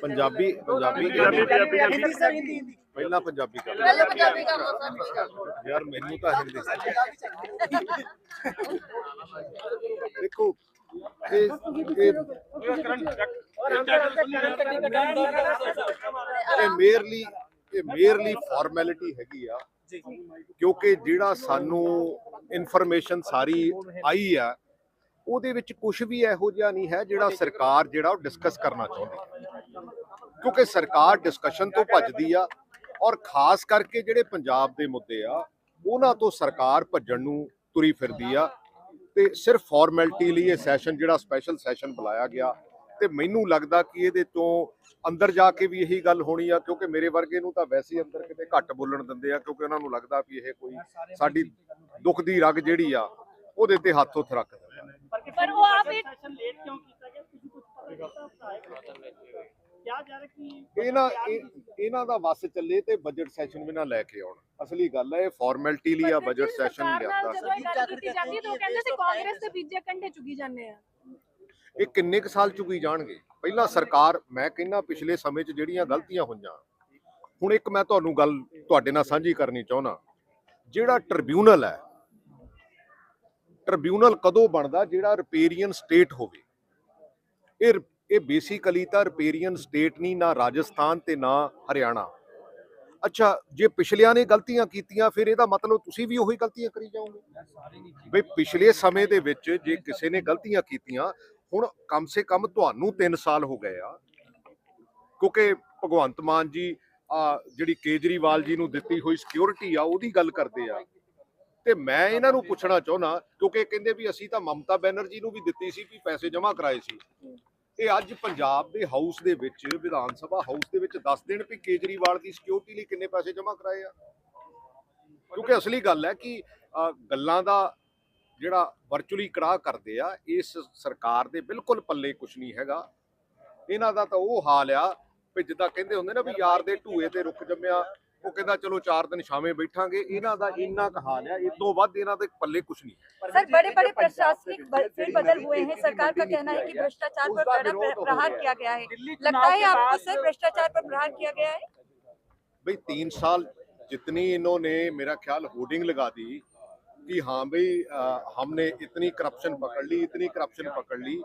Punjabi Punjabi Punjabi Punjabi Hindi sir Hindi Hindi. ਪਹਿਲਾਂ ਪੰਜਾਬੀ ਕਰ ਪਹਿਲੇ ਪੰਜਾਬੀ ਕਰ ਲਓ। ਯਾਰ ਮੈਨੂੰ ਤਾਂ ਹਿੰਦੀ ਦੇਖੋ ਇਹ ਇਹ ਇਹ ਮੇਰਲੀ ਇਹ ਮੇਰਲੀ ਫਾਰਮੈਲਿਟੀ ਹੈਗੀ ਆ। ਕਿਉਂਕਿ ਜਿਹੜਾ ਸਾਨੂੰ ਇਨਫੋਰਮੇਸ਼ਨ ਸਾਰੀ ਆਈ ਆ ਉਹਦੇ ਵਿੱਚ ਕੁਝ ਵੀ ਇਹੋ ਜਿਹਾ ਨਹੀਂ ਹੈ ਜਿਹੜਾ ਸਰਕਾਰ ਜਿਹੜਾ ਉਹ ਡਿਸਕਸ ਕਰਨਾ ਚਾਹੁੰਦੀ ਹੈ। ਕਿਉਂਕਿ ਸਰਕਾਰ ਡਿਸਕਸ਼ਨ ਤੋਂ ਭੱਜਦੀ ਆ ਔਰ ਖਾਸ ਕਰਕੇ ਜਿਹੜੇ ਪੰਜਾਬ ਦੇ ਮੁੱਦੇ ਆ ਉਹਨਾਂ ਤੋਂ ਸਰਕਾਰ ਭੱਜਣ ਨੂੰ ਤੁਰੀ ਫਿਰਦੀ ਆ ਤੇ ਸਿਰਫ ਫਾਰਮੈਲਿਟੀ ਲਈ ਇਹ ਸੈਸ਼ਨ ਜਿਹੜਾ ਸਪੈਸ਼ਲ ਸੈਸ਼ਨ ਬੁਲਾਇਆ ਗਿਆ ਤੇ ਮੈਨੂੰ ਲੱਗਦਾ ਕਿ ਇਹਦੇ ਤੋਂ ਅੰਦਰ ਜਾ ਕੇ ਵੀ ਇਹੀ ਗੱਲ ਹੋਣੀ ਆ ਕਿਉਂਕਿ ਮੇਰੇ ਵਰਗੇ ਨੂੰ ਤਾਂ ਵੈਸੇ ਹੀ ਅੰਦਰ ਕਿਤੇ ਘੱਟ ਬੋਲਣ ਦਿੰਦੇ ਆ ਕਿਉਂਕਿ ਉਹਨਾਂ ਨੂੰ ਲੱਗਦਾ ਵੀ ਇਹ ਕੋਈ ਸਾਡੀ ਦੁੱਖ ਦੀ ਰਗ ਜਿਹੜੀ ਆ ਉਹਦੇ ਤੇ ਹੱਥ ਉੱਥੇ ਰੱਖ ਪਰ ਉਹ ਆਪ ਇੱਕ ਇਹਨਾਂ ਇਹਨਾਂ ਦਾ ਵਸ ਚੱਲੇ ਤੇ ਬਜਟ ਸੈਸ਼ਨ ਵੀ ਨਾ ਲੈ ਕੇ ਆਉਣ। ਅਸਲੀ ਗੱਲ ਹੈ ਇਹ ਫਾਰਮੈਲਿਟੀ ਲਈ ਆ ਬਜਟ ਸੈਸ਼ਨ ਲਿਆਂਦਾ ਜਦੋਂ ਇਹ ਗੱਲ ਜਾਂਦੀ ਤਾਂ ਉਹ ਕਹਿੰਦੇ ਸੀ ਕਾਂਗਰਸ ਦੇ ਬੀਜੇ ਕੰਡੇ ਚੁਗੀ ਜਾਂਦੇ ਆ। ਇਹ ਕਿੰਨੇ ਕ ਸਾਲ ਚੁਗੀ ਜਾਣਗੇ? ਪਹਿਲਾਂ ਸਰਕਾਰ ਮੈਂ ਕਹਿੰਦਾ ਪਿਛਲੇ ਸਮੇਂ 'ਚ ਜਿਹੜੀਆਂ ਗਲਤੀਆਂ ਹੋਈਆਂ। ਹੁਣ ਇੱਕ ਮੈਂ ਤੁਹਾਨੂੰ ਗੱਲ ਤੁਹਾਡੇ ਨਾਲ ਸਾਂਝੀ ਕਰਨੀ ਚਾਹੁੰਦਾ। ਜਿਹੜਾ ਟ੍ਰਿਬਿਊਨਲ ਹੈ ਟ੍ਰਿਬਿਊਨਲ ਕਦੋਂ ਬਣਦਾ ਜਿਹੜਾ ਰਿਪੇਰੀਅਨ ਸਟੇਟ ਹੋਵੇ? ਇਹ ਇਹ ਬੇਸਿਕਲੀ ਤਾਂ ਰਿਪੇਰੀਅਨ ਸਟੇਟ ਨਹੀਂ, ਨਾ ਰਾਜਸਥਾਨ ਤੇ ਨਾ ਹਰਿਆਣਾ। ਅੱਛਾ, ਜੇ ਪਿਛਲਿਆਂ ਨੇ ਗਲਤੀਆਂ ਕੀਤੀਆਂ, ਫਿਰ ਇਹਦਾ ਮਤਲਬ ਤੁਸੀਂ ਵੀ ਉਹੀ ਗਲਤੀਆਂ ਕਰੀ ਜਾਓਗੇ? ਬਈ ਪਿਛਲੇ ਸਮੇਂ ਦੇ ਵਿੱਚ ਜੇ ਕਿਸੇ ਨੇ ਗਲਤੀਆਂ ਕੀਤੀਆਂ, ਹੁਣ ਕਮ ਸੇ ਕਮ ਤੁਹਾਨੂੰ 3 ਸਾਲ ਹੋ ਗਏ ਆ। ਕਿਉਂਕਿ ਭਗਵੰਤ ਮਾਨ ਜੀ, ਆ ਜਿਹੜੀ ਕੇਜਰੀਵਾਲ ਜੀ ਨੂੰ ਦਿੱਤੀ ਹੋਈ ਸਿਕਿਉਰਿਟੀ ਆ, ਉਹਦੀ ਗੱਲ ਕਰਦੇ ਆ। ਤੇ ਮੈਂ ਇਹਨਾਂ ਨੂੰ ਪੁੱਛਣਾ ਚਾਹੁੰਦਾ ਕਿਉਂਕਿ ਕਹਿੰਦੇ ਵੀ ਅਸੀਂ ਤਾਂ ਮਮਤਾ ਬੈਨਰਜੀ ਨੂੰ ਵੀ ਦਿੱਤੀ ਸੀ ਵੀ ਪੈਸੇ ਜਮ੍ਹਾਂ ਕਰਾਏ ਸੀ। ਇਹ ਅੱਜ ਪੰਜਾਬ ਦੇ ਹਾਊਸ ਦੇ ਵਿੱਚ ਵਿਧਾਨ ਸਭਾ ਹਾਊਸ ਦੇ ਵਿੱਚ ਦੱਸ ਦੇਣ ਵੀ ਕੇਜਰੀਵਾਲ ਦੀ ਸਿਕਿਉਰਿਟੀ ਲਈ ਕਿੰਨੇ ਪੈਸੇ ਜਮ੍ਹਾਂ ਕਰਾਏ ਆ? ਕਿਉਂਕਿ ਅਸਲੀ ਗੱਲ ਹੈ ਕਿ ਗੱਲਾਂ ਦਾ ਜਿਹੜਾ ਵਰਚੁਅਲੀ ਕੜਾ ਕਰਦੇ ਆ ਇਸ ਸਰਕਾਰ ਦੇ ਬਿਲਕੁਲ ਪੱਲੇ ਕੁਝ ਨਹੀਂ ਹੈਗਾ। ਇਹਨਾਂ ਦਾ ਤਾਂ ਉਹ ਹਾਲ ਆ ਵੀ ਜਿੱਦਾਂ ਕਹਿੰਦੇ ਹੁੰਦੇ ਨਾ ਵੀ ਯਾਰ ਦੇ ਢੂਏ ਤੇ ਰੁੱਖ ਜੰਮਿਆ ਉਹ ਕਹਿੰਦਾ ਚਲੋ 4 ਦਿਨ ਛਾਵੇਂ ਬੈਠਾਂਗੇ ਇਹਨਾਂ ਦਾ ਇੰਨਾ ਕੁ ਹਾਲ ਆ ਇਸ ਤੋਂ ਵੱਧ ਇਹਨਾਂ ਦੇ ਪੱਲੇ ਕੁਝ ਨਹੀਂ सर बड़े बड़े प्रशासनिक बल- फेरबदल हुए हैं सरकार का कहना है कि भ्रष्टाचार पर कड़ा प्र- प्रहार किया गया है लगता है आपको सर भ्रष्टाचार पर प्रहार किया गया है भाई तीन साल जितनी इन्होंने मेरा ख्याल होर्डिंग लगा दी कि हाँ भाई अ, हमने इतनी करप्शन पकड़ ली इतनी करप्शन पकड़ ली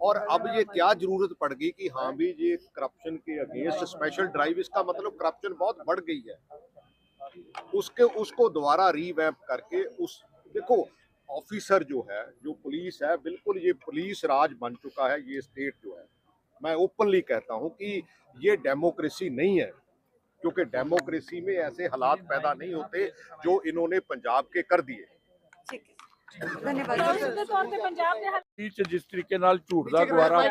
और अब ये क्या ज़रूरत पड़ गई कि हाँ भी ये करप्शन के अगेंस्ट स्पेशल ड्राइव इसका मतलब करप्शन बहुत बढ़ गई है। उसके, उसको दोबारा रीवैम्प करके उस, देखो ऑफिसर जो है, जो पुलिस है, बिल्कुल ये पुलिस राज बन चुका है, ये स्टेट जो है। मैं ओपनली कहता हूँ कि ये डेमोक्रेसी नहीं है, क्योंकि डेमोक्रेसी में ऐसे हालात पैदा नहीं होते जो इन्होंने पंजाब के कर दिए। ਧੰਨਵਾਦ। ਦੇ ਤੌਰ ਤੇ ਪੰਜਾਬ ਦੇ ਸਪੀਚ ਜਿਸ ਤਰੀਕੇ ਨਾਲ ਝੂਠ ਦਾ ਦੁਆਰਾ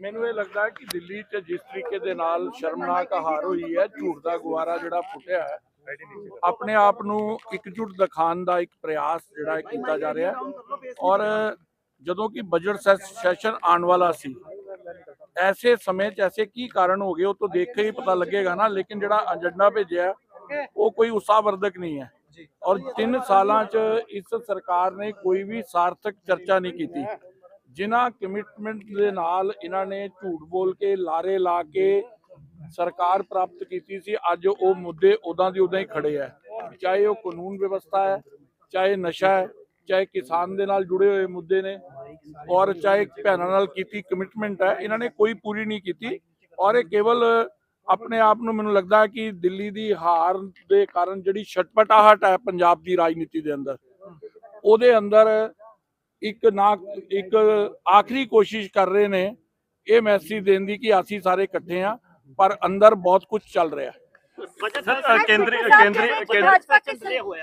ਮੈਨੂੰ ਇਹ ਲੱਗਦਾ ਹੈ ਕਿ ਦਿੱਲੀ 'ਚ ਜਿਸ ਤਰੀਕੇ ਦੇ ਨਾਲ ਸ਼ਰਮਨਾਕ ਹਾਰ ਹੋਈ ਹੈ ਝੂਠ ਦਾ ਗੁਵਾਰਾ ਜਿਹੜਾ ਫੁੱਟਿਆ ਹੈ ਆਪਣੇ ਆਪ ਨੂੰ ਇਕਜੁੱਟ ਦਿਖਾਉਣ ਕੀਤਾ ਬਜਟ ਸੈਸ਼ਨ ਆਉਣ ਵਾਲਾ ਸੀ ਐਸੇ ਸਮੇਂ 'ਚ ਐਸੇ ਕੀ ਕਾਰਨ ਹੋ ਗਏ ਦੇਖ ਕੇ ਪਤਾ ਲੱਗੇਗਾ ਨਾ ਲੇਕਿਨ ਜਿਹੜਾ ਭੇਜਿਆ ਉਹ ਕੋਈ ਉਤਸ਼ਾਹਵਰਧਕ ਨਹੀਂ ਹੈ। ਔਰ 3 ਸਾਲਾਂ 'ਚ ਇਸ ਸਰਕਾਰ ਨੇ ਕੋਈ ਵੀ ਸਾਰਥਕ ਚਰਚਾ ਨਹੀਂ ਕੀਤੀ। ਜਿਨ੍ਹਾਂ ਕਮਿਟਮੈਂਟ ਦੇ ਨਾਲ ਇਹਨਾਂ ਨੇ ਝੂਠ ਬੋਲ ਕੇ ਲਾਰੇ ਲਾ ਕੇ ਸਰਕਾਰ ਪ੍ਰਾਪਤ ਕੀਤੀ ਸੀ ਅੱਜ ਉਹ ਮੁੱਦੇ ਉਦਾਂ ਦੀ ਉਦਾਂ ਹੀ ਖੜੇ ਹੈ। ਚਾਹੇ ਉਹ ਕਾਨੂੰਨ ਵਿਵਸਥਾ ਹੈ ਚਾਹੇ ਨਸ਼ਾ ਹੈ ਚਾਹੇ ਕਿਸਾਨ ਦੇ ਨਾਲ ਜੁੜੇ ਹੋਏ ਮੁੱਦੇ ਨੇ ਔਰ ਚਾਹੇ ਭੈਣਾਂ ਨਾਲ ਕੀਤੀ ਕਮਿਟਮੈਂਟ ਹੈ ਇਹਨਾਂ ਨੇ ਕੋਈ ਪੂਰੀ ਨਹੀਂ ਕੀਤੀ। ਔਰ ਇਹ ਕੇਵਲ ਆਪਣੇ ਆਪ ਨੂੰ ਮੈਨੂੰ ਲੱਗਦਾ ਕਿ ਦਿੱਲੀ ਦੀ ਹਾਰ ਦੇ ਕਾਰਨ ਜਿਹੜੀ ਛਟਪਟਾਹਟ ਹੈ ਪੰਜਾਬ ਦੀ ਰਾਜਨੀਤੀ ਦੇ ਅੰਦਰ ਉਹਦੇ ਅੰਦਰ ਇੱਕ ਨਾ ਇੱਕ ਆਖਰੀ ਕੋਸ਼ਿਸ਼ ਕਰ ਰਹੇ ਨੇ ਇਹ ਮੈਸੇਜ ਦੇਣ ਦੀ ਕਿ ਅਸੀਂ ਸਾਰੇ ਇਕੱਠੇ ਆ ਪਰ ਅੰਦਰ ਬਹੁਤ ਕੁਝ ਚੱਲ ਰਿਹਾ ਹੈ। ਕੇਂਦਰੀ ਕੇਂਦਰੀ ਕੇਂਦਰੀ ਹੋਇਆ